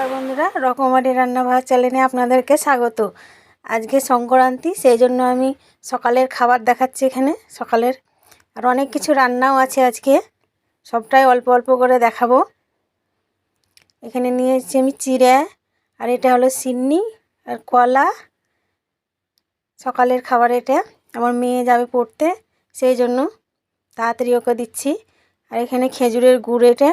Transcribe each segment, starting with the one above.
নমস্কার বন্ধুরা, রকমারি রান্নাবাড়া চ্যানেলে আপনাদেরকে স্বাগত। আজকে সংক্রান্তি, সেই জন্য আমি সকালের খাবার দেখাচ্ছি এখানে, সকালের। আর অনেক কিছু রান্নাও আছে আজকে, সবটাই অল্প অল্প করে দেখাবো। এখানে নিয়ে এসেছি আমি চিড়ে, আর এটা হলো সিন্নি, আর কলা। সকালের খাবার এটা, আমার মেয়ে যাবে পড়তে, সেই জন্য তাড়াতাড়ি ওকে দিচ্ছি। আর এখানে খেজুরের গুড় এটা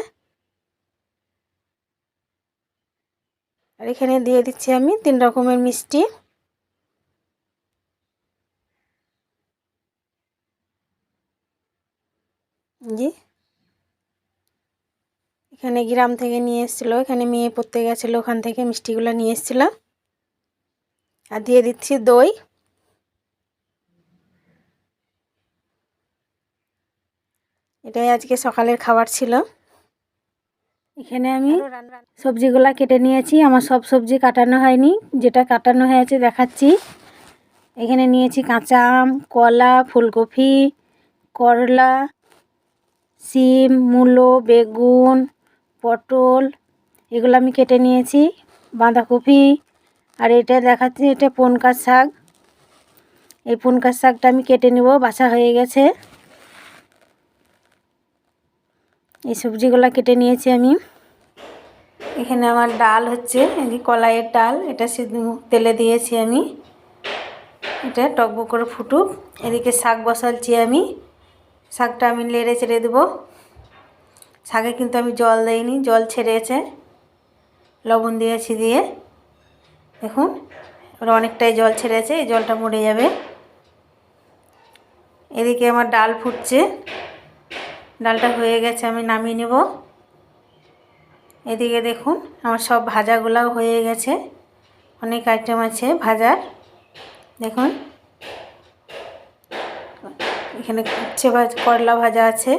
আর এখানে দিয়ে দিচ্ছি আমি তিন রকমের মিষ্টি। জি। এখানে গ্রাম থেকে নিয়ে এসেছিল, এখানে মেয়ে পড়তে গেছিল, ওখান থেকে মিষ্টিগুলো নিয়ে এসেছিল। আর দিয়ে দিচ্ছি দই। এটাই আজকে সকালের খাবার ছিল। এখানে আমি সবজিগুলা কেটে নিয়েছি। আমার সব সবজি কাটানো হয়নি। যেটা কাটানো হয়েছে দেখাচ্ছি। এখানে নিয়েছি কাঁচা আম কলা ফুলকপি করলা সিম মূলো বেগুন পটল এগুলো আমি কেটে নিয়েছি। বাঁধাকপি আর এটা দেখাচ্ছি এটা পনকার শাক। এই পনকার শাকটা আমি কেটে নেব বাসা হয়ে গেছে। এই সবজিগুলো কেটে নিয়েছি আমি। এখানে আমার ডাল হচ্ছে, এই কলাইয়ের ডাল, এটা তেলে দিয়েছি আমি। এটা টকবক করে ফুটুক, এদিকে শাক বসালছি আমি। শাকটা আমি লেড়ে ছেড়ে দেবো। শাকে কিন্তু আমি জল দেইনি, জল ছেড়েছে। লবণ দিয়েছি দিয়ে। দেখুন, এবার অনেকটাই জল ছেড়েছে, এই জলটা মরে যাবে। এদিকে আমার ডাল ফুটছে। ডালটা হয়ে গেছে, আমি নামিয়ে নেব। এদিকে দেখুন, আমার সব ভাজাগুলাও হয়ে গেছে। অনেক আইটেম আছে ভাজার। দেখুন, এখানে উচ্ছে ভাজ, করলা ভাজা আছে।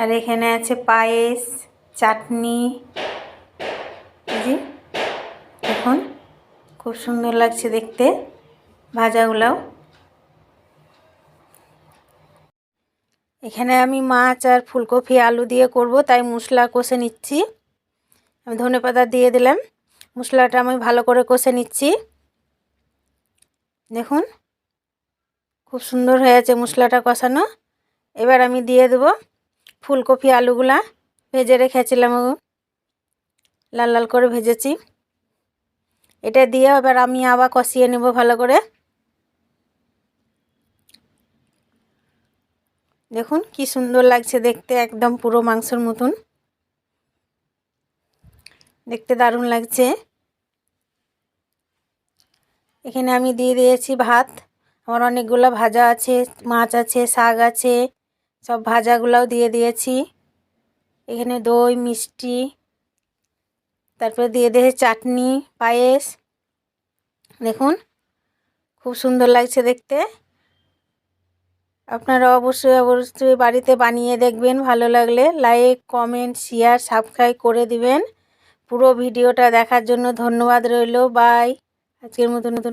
আর এখানে আছে পায়েস, চাটনি। দেখুন, খুব সুন্দর লাগছে দেখতে ভাজাগুলোও। এখানে আমি মাছ আর ফুলকপি, আলু দিয়ে করব, তাই মশলা কষে নিচ্ছি। আমি ধনে পাতা দিয়ে দিলাম। মশলাটা আমি ভালো করে কষে নিচ্ছি। দেখুন, খুব সুন্দর হয়েছে মশলাটা কষানো। এবার আমি দিয়ে দেব ফুলকপি, আলুগুলা। ভেজে রেখেছিলাম লাল লাল করে ভেজেছি। এটা দিয়ে এবার আমি আবার কষিয়ে নেব ভালো করে। দেখুন, কি সুন্দর লাগছে দেখতে, একদম পুরো মাংসর মতন। দেখতে দারুণ লাগছে। এখানে আমি দিয়ে দিয়েছি ভাত। আমার অনেকগুলো ভাজা আছে, মাছ আছে, শাক আছে, সব ভাজাগুলোও দিয়ে দিয়েছি। এখানে দই, মিষ্টি, তারপরে দিয়ে দিয়েছি চাটনি, পায়েস। দেখুন, খুব সুন্দর লাগছে দেখতে। আপনারা অবশ্যই অবশ্যই বাড়িতে বানিয়ে দেখবেন, ভালো লাগলে লাইক কমেন্ট শেয়ার সাবস্ক্রাইব করে দিবেন। পুরো ভিডিওটা দেখার জন্য ধন্যবাদ রইল বাই আজকের মতো নতুন